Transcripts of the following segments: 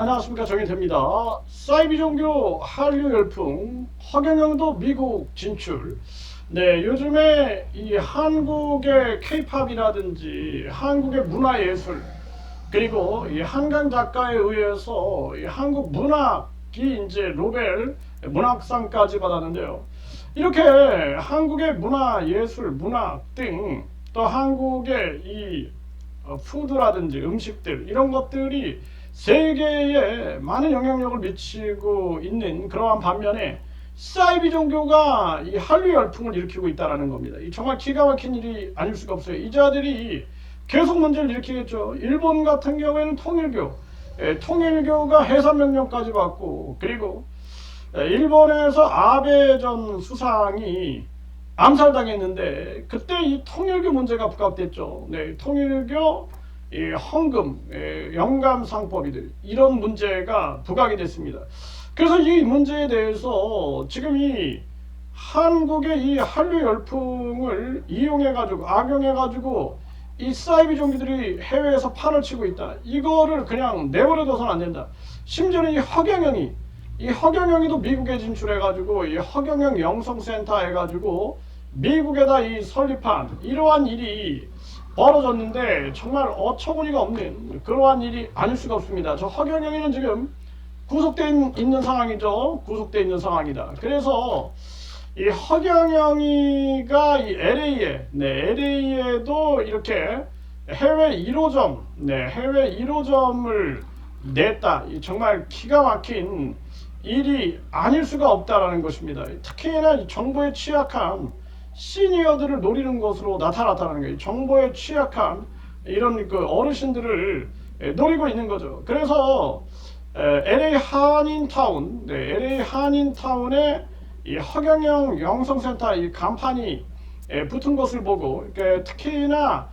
안녕하십니까 정혜태입니다. 사이비 종교 한류 열풍 허경영도 미국 진출. 네 요즘에 이 한국의 케이팝이라든지 한국의 문화 예술 그리고 이 한강 작가에 의해서 이 한국 문학이 이제 노벨 문학상까지 받았는데요. 이렇게 한국의 문화 예술 문학 등 또 한국의 이 어, 푸드라든지 음식들 이런 것들이 세계에 많은 영향력을 미치고 있는 그러한 반면에 사이비 종교가 이 한류 열풍을 일으키고 있다는 겁니다. 이 정말 기가 막힌 일이 아닐 수가 없어요. 이 자들이 계속 문제를 일으키겠죠. 일본 같은 경우에는 통일교, 예, 통일교가 해산 명령까지 받고 그리고 예, 일본에서 아베 전 수상이 암살당했는데 그때 이 통일교 문제가 부각됐죠. 네, 통일교 이 헌금, 예, 영감 상법이들 이런 문제가 부각이 됐습니다. 그래서 이 문제에 대해서 지금 이 한국의 이 한류 열풍을 이용해 가지고 악용해 가지고 이 사이비 종교들이 해외에서 판을 치고 있다. 이거를 그냥 내버려둬서는 안 된다. 심지어는 이 허경영이 이 허경영이도 미국에 진출해 가지고 이 허경영 영성센터 해 가지고 미국에다 이 설립한 이러한 일이 벌어졌는데 정말 어처구니가 없는 그러한 일이 아닐 수가 없습니다. 저 허경영이는 지금 구속돼 있는- 상황이죠. 구속돼 있는 상황이다. 그래서 이 허경영이가 이 LA에, 네, LA에도 이렇게 해외 1호점, 네, 해외 1호점을 냈다. 이 정말 기가 막힌 일이 아닐 수가 없다라는 것입니다. 특히나 이 정보에 취약한 시니어들을 노리는 것으로 나타났다는 거예요. 정보에 취약한 이런 그 어르신들을 예, 노리고 있는 거죠. 그래서 에, LA 한인타운, 네, LA 한인타운에 이 허경영 영성센터 이 간판이 에, 붙은 것을 보고 특히나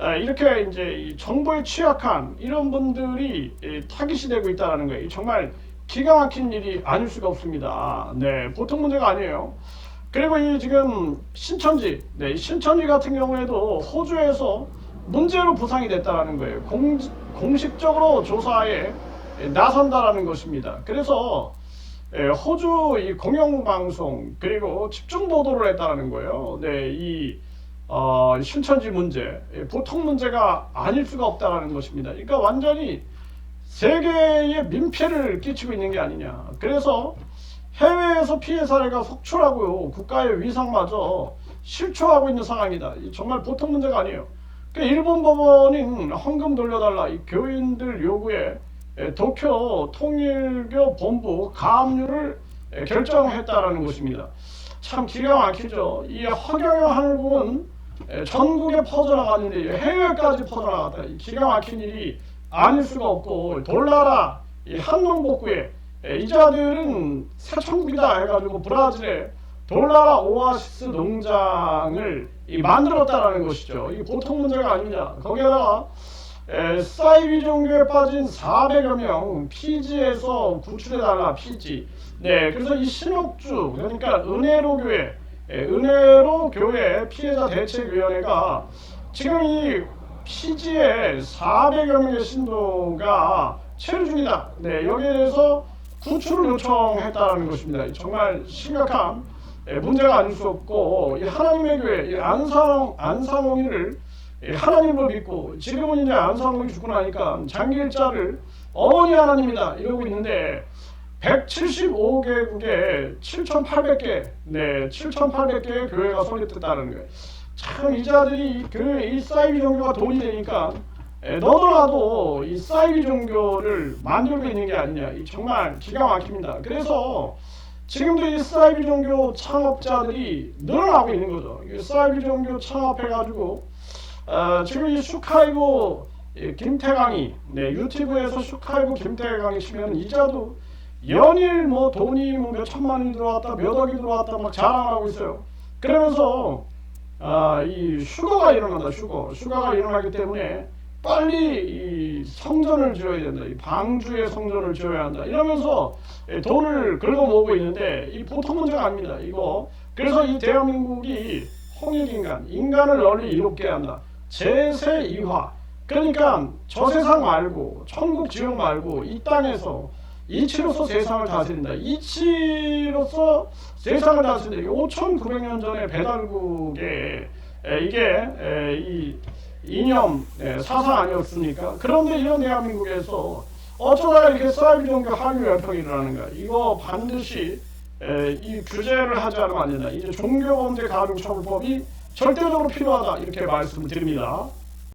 에, 이렇게 이제 이 정보에 취약한 이런 분들이 에, 타깃이 되고 있다는 거예요. 정말 기가 막힌 일이 아닐 수가 없습니다. 네, 보통 문제가 아니에요. 그리고 이 지금 신천지, 네, 이 신천지 같은 경우에도 호주에서 문제로 부상이 됐다는 거예요. 공, 공식적으로 조사에 나선다라는 것입니다. 그래서 예, 호주 이 공영방송 그리고 집중 보도를 했다는 거예요. 네, 이 어, 신천지 문제 예, 보통 문제가 아닐 수가 없다라는 것입니다. 그러니까 완전히 세계에 민폐를 끼치고 있는 게 아니냐. 그래서 해외에서 피해 사례가 속출하고요. 국가의 위상마저 실추하고 있는 상황이다. 이 정말 보통 문제가 아니에요. 그러니까 일본 법원인 헌금 돌려달라 이 교인들 요구에 에, 도쿄 통일교 본부 가압류를 에, 결정했다라는 것입니다. 참 기가 막히죠. 이 허경영 한국은 에, 전국에 퍼져나갔는데 해외까지 퍼져나갔다. 이 기가 막힌 일이 아닐 수가 없고 돌나라 이 한농복구에 에, 이 자들은 새천국이다 해가지고 브라질에 돌나라 오아시스 농장을 이 만들었다라는 것이죠. 이 보통 문제가 아닙니다. 거기에다가 에, 사이비 종교에 빠진 400여 명 피지에서 구출해달라 피지. 네, 그래서 이 신옥주 그러니까 은혜로 교회, 에, 은혜로 교회 피해자 대책위원회가 지금 이 피지에 400여 명의 신도가 체류 중이다. 네, 여기에 대해서 구출을 요청했다는 것입니다. 정말 심각한 에, 문제가 아닐 수 없고 이 하나님의 교회 이 안상 안상홍이를 이 하나님을 믿고 지금은 이제 안상홍이 죽고 나니까 장길자를 어머니 하나님이다 이러고 있는데 175개국에 7,800개 네 7,800개의 교회가 설립됐다는 거예요. 참 이 자들이 교회 이 사이비 종교가 돈이 되니까 에, 너도 나도 이 사이비 종교를 만들고 있는 게 아니냐 이 정말 기가 막힙니다. 그래서 지금도 이 사이비 종교 창업자들이 늘어나고 있는 거죠. 이 사이비 종교 창업해가지고 어, 지금 이 슈카이브 이 김태강이 네, 유튜브에서 슈카이브 김태강이 치면 이자도 연일 뭐 돈이 뭐 몇 천만 원이 들어왔다 몇 억이 들어왔다 막 자랑하고 있어요. 그러면서 아, 이 슈거가 일어난다 슈거 슈거가 일어나기 때문에 빨리 이 성전을 지어야 된다. 이 방주의 성전을 지어야 한다. 이러면서 예, 돈을 긁어 모으고 있는데 이 보통 문제가 아닙니다 이거. 그래서 이 대한민국이 홍익인간 인간을 널리 이롭게 한다. 제세 이화. 그러니까 저 세상 말고 천국 지옥 말고 이 땅에서 이치로서 세상을 다스린다. 이치로서 세상을 다스린다. 이게 5,900년 전에 배달국의 에, 이게 에, 이 이념 에, 사상 아니었습니까? 그런데 이런 대한민국에서 어쩌다가 이렇게 사이비 종교 한류 열풍이 일어나는가? 이거 반드시 에, 이 규제를 하지 않으면 안 된다. 이제 종교범죄 가중처벌법이 절대적으로 필요하다 이렇게 말씀을 드립니다.